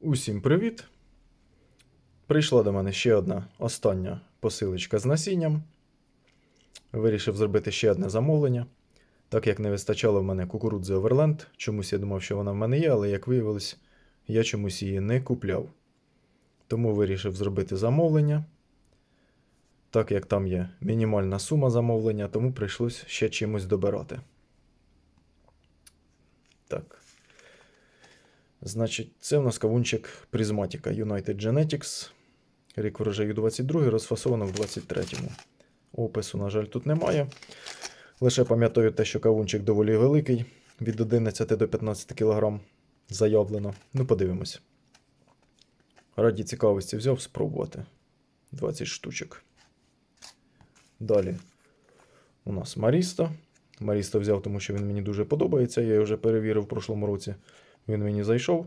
Усім привіт! Прийшла до мене ще одна остання посилочка з насінням. Вирішив зробити ще одне замовлення. Так як не вистачало в мене кукурудзи Overland, чомусь я думав, що вона в мене є, але як виявилось, я чомусь її не купляв. Тому вирішив зробити замовлення. Так як там є мінімальна сума замовлення, тому прийшлось ще чимось добирати. Так. Значить, це в нас кавунчик призматика United Genetics. Рік врожаю 22, розфасовано в 23-му. Опису, на жаль, тут немає. Лише пам'ятаю те, що кавунчик доволі великий, від 11 до 15 кг заявлено. Ну, подивимось. Раді цікавості взяв спробувати. 20 штучок. Далі у нас Маріста. Маріста взяв, тому що він мені дуже подобається. Я його вже перевірив в прошлому році. Він мені зайшов.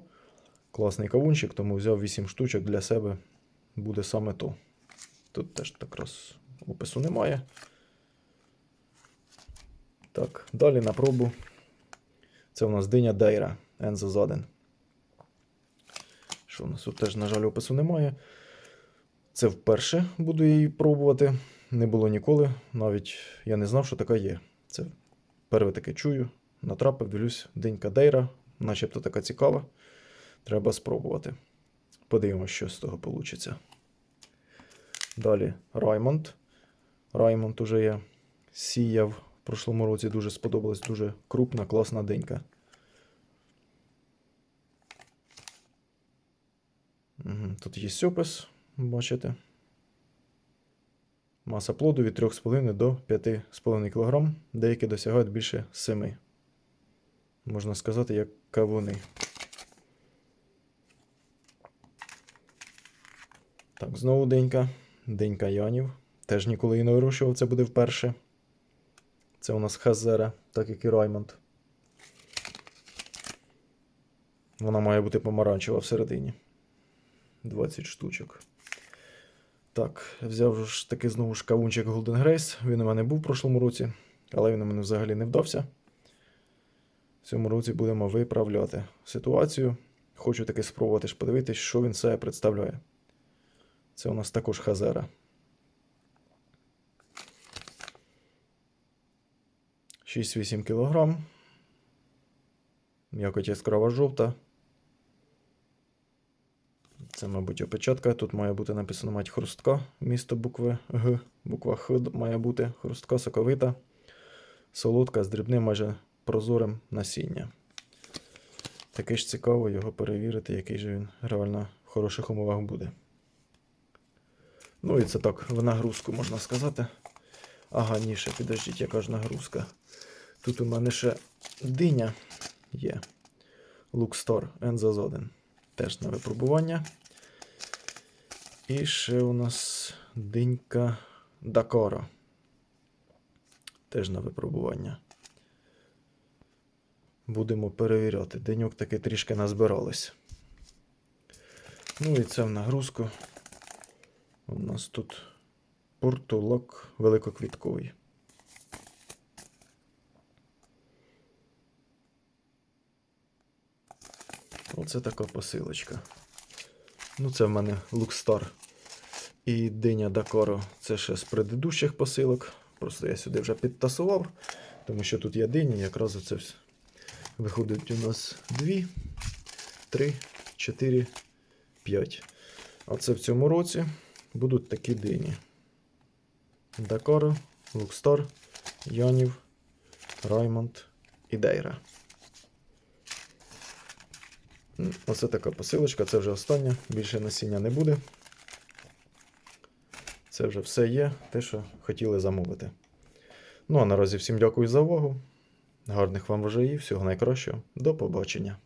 Класний кавунчик, тому взяв 8 штучок для себе. Буде саме то. Тут теж так раз опису немає. Так, далі на пробу. Це у нас диня Дейра Ензо Заден. Що у нас тут теж, на жаль, опису немає. Це вперше буду її пробувати. Не було ніколи. Навіть я не знав, що така є. Це перше таке чую. Натрапив, дивлюсь, динька Дейра, начебто така цікава. Треба спробувати. Подивимося, що з того вийде. Далі Раймонд. Раймонд уже я сіяв в прошлому році, дуже сподобалась, дуже крупна, класна денька. Тут є опис, бачите. Маса плоду від 3,5 до 5,5 кг. Деякі досягають більше 7. Можна сказати, як кавуни. Так, знову денька. Денька Янів. Теж ніколи її не вирощував, це буде вперше. Це у нас Хазера, так як і Раймонд. Вона має бути помаранчева всередині. 20 штучок. Так, взяв ж таки знову ж кавунчик Golden Grace. Він у мене був в прошлому році, але він у мене взагалі не вдався. В цьому році будемо виправляти ситуацію. Хочу таки спробувати ж подивитись, що він себе представляє. Це у нас також Хазера. 6-8 кг. М'якоть яскрава жовта. Це, мабуть, опечатка. Тут має бути написано мать хрустка. Місто букви Г. Буква Х має бути хрустка соковита. Солодка з дрібним майже прозорим насіння. Таке ж цікаво його перевірити, який же він реально в хороших умовах буде. Ну і це так, в нагрузку можна сказати. Ага, ні, ще підождіть, яка ж нагрузка. Тут у мене ще диня є. Лукстор Ензазоден. Теж на випробування. І ще у нас динька Дакора. Теж на випробування. Будемо перевіряти. Деньок таки трішки назбирались. Ну і це в нагрузку. У нас тут портулок великоквітковий. Оце така посилочка. Ну, це в мене Лукстар і диня Дакоро. Це ще з предыдущих посилок. Просто я сюди вже підтасував, тому що тут є дині, якраз оце все. Виходить у нас 2, 3, 4, 5. А це в цьому році будуть такі дині. Дакоро, Лукстар, Янів, Раймонд і Дейра. Оце така посилочка, це вже остання. Більше насіння не буде. Це вже все є, те, що хотіли замовити. Ну а наразі всім дякую за увагу. Гарних вам врожаїв, всього найкращого. До побачення.